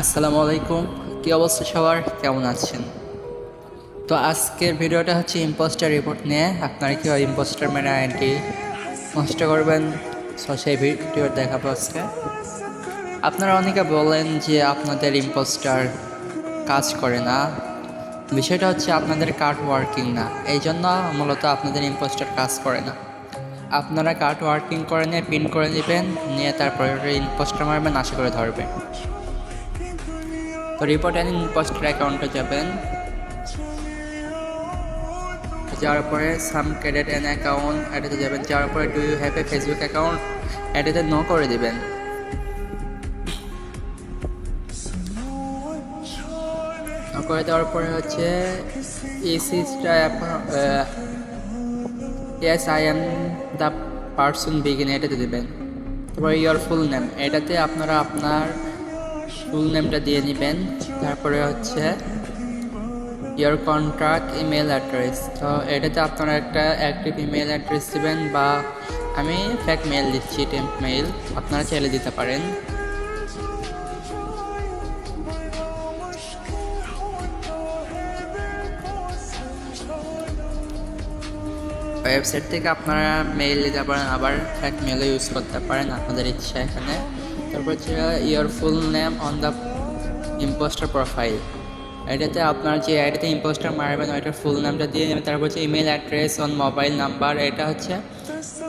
আসসালামু আলাইকুম। কি অবস্থা সবার? কেমন আছেন? তো আজকের ভিডিওটা হচ্ছে ইম্পোস্টার রিপোর্ট নিয়ে। আপনারা কীভাবে ইম্পোস্টার মানে আইডি নষ্ট করবেন সো সেই ভিডিও দেখাবো আজকে। আপনারা অনেকে বলেন যে আপনাদের ইম্পোস্টার কাজ করে না। বিষয়টা হচ্ছে আপনাদের কার্ড ওয়ার্কিং না। এই জন্য মূলত আপনাদের ইম্পোস্টার কাজ করে না। আপনারা কার্ড ওয়ার্কিং করে নিয়ে, পিন করে নেবেন নিয়ে তারপরে ইম্পোস্টার মারবেন, আশা করে ধরবেন। রিপোর্ট অ্যান্ড ইম্পোস্টার অ্যাকাউন্টে যাবেন যাওয়ার পরে সাম ক্রেডিট অ্যান্ড অ্যাকাউন্ট এটাতে যাবেন যাওয়ার পরে do you have a Facebook account এটাতে নো করে দিবেন করে দেওয়ার পরে হচ্ছে সিজটা এখন yes I am the person begin এটাতে দেবেন তারপরে ইয়োর ফুল নেম এটাতে আপনারা আপনার ফুল নেমটা দিয়ে নেবেন। তারপরে হচ্ছে ইয়ার কন্ট্রাক্ট ইমেল অ্যাড্রেস তো এটাতে আপনারা একটা অ্যাক্টিভ ইমেল অ্যাড্রেস দেবেন বা আমি ফ্যাক মেল দিচ্ছি টেম্প মেল আপনারা চাইলে দিতে পারেন। ওয়েবসাইট থেকে আপনারা মেইল দিতে পারেন, আবার ফ্যাক মেলও ইউজ করতে পারেন আপনাদের ইচ্ছা এখানে। তারপর হচ্ছে your full name on the imposter profile এটাতে আপনার যে এটাতে ইম্পোস্টার মারবেন ওইটার ফুল নামটা দিয়ে নেবেন। তারপর হচ্ছে email address on mobile number এটা হচ্ছে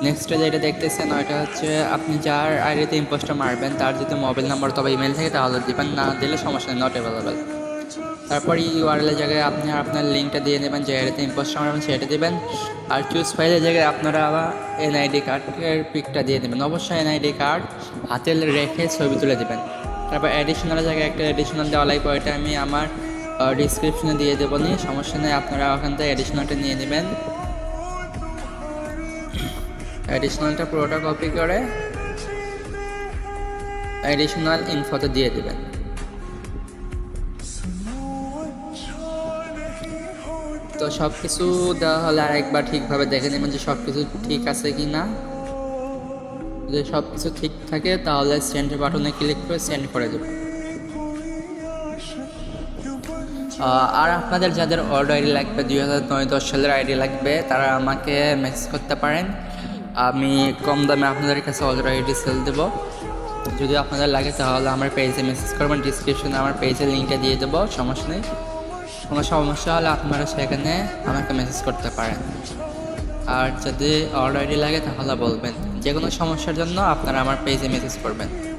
নেক্সট যেটা দেখতেছেন, ওইটা হচ্ছে আপনি যার আইডিতে ইম্পোস্টার মারবেন, তার যদি মোবাইল নাম্বার তবে ইমেল থাকে, তাহলে দিবেন। না দিলে সমস্যা নেই নট অ্যাভেলেবেল তারপর ইউআরএলের জায়গায় আপনি আপনার লিঙ্কটা দিয়ে নেবেন যে আইডিতে ইম্পোস্টার মারবেন সেটা দেবেন। আর চুজ ফাইলের জায়গায় আপনারা আবার এনআইডি কার্ডের পিকটা দিয়ে দেবেন। অবশ্যই এনআইডি কার্ড হাতে রেখে ছবি তুলে দেবেন। তারপর অ্যাডিশনাল জায়গায় একটা অ্যাডিশনাল দেওয়া লাগবে, ওইটা আমি আমার ডিসক্রিপশনে দিয়ে দেবো নিয়ে। সমস্যা নেই, আপনারা ওখান থেকে অ্যাডিশনালটা নিয়ে নেবেন। অ্যাডিশনালটা পুরোটা কপি করে অ্যাডিশনাল ইনফোতে দিয়ে দেবেন। তো সব কিছু দেওয়া হলে আরেকবার ঠিকভাবে দেখে নেবেন যে সব কিছু ঠিক আছে কি না। যদি সব কিছু ঠিক থাকে, তাহলে সেন্ড বাটনে ক্লিক করে সেন্ড করে দেবেন। আর আপনাদের যাদের অর্ডার আইডি লাগবে, দুই হাজার নয় দশ সালের আইডি লাগবে, তারা আমাকে মেসেজ করতে পারেন। আমি কম দামে আপনাদের কাছে অর্ডার আইডি সেল দেবো। যদি আপনাদের লাগে, তাহলে আমার পেজে মেসেজ করবেন ডিসক্রিপশনে আমার পেজের লিঙ্কটা দিয়ে দেবো, সমস্যা নেই। কোনো সমস্যা হলে আপনারা সেখানে আমাকে মেসেজ করতে পারেন। আর যদি অলরেডি লাগে তাহলে বলবেন। যে কোনো সমস্যার জন্য আপনারা আমার পেজে মেসেজ করবেন।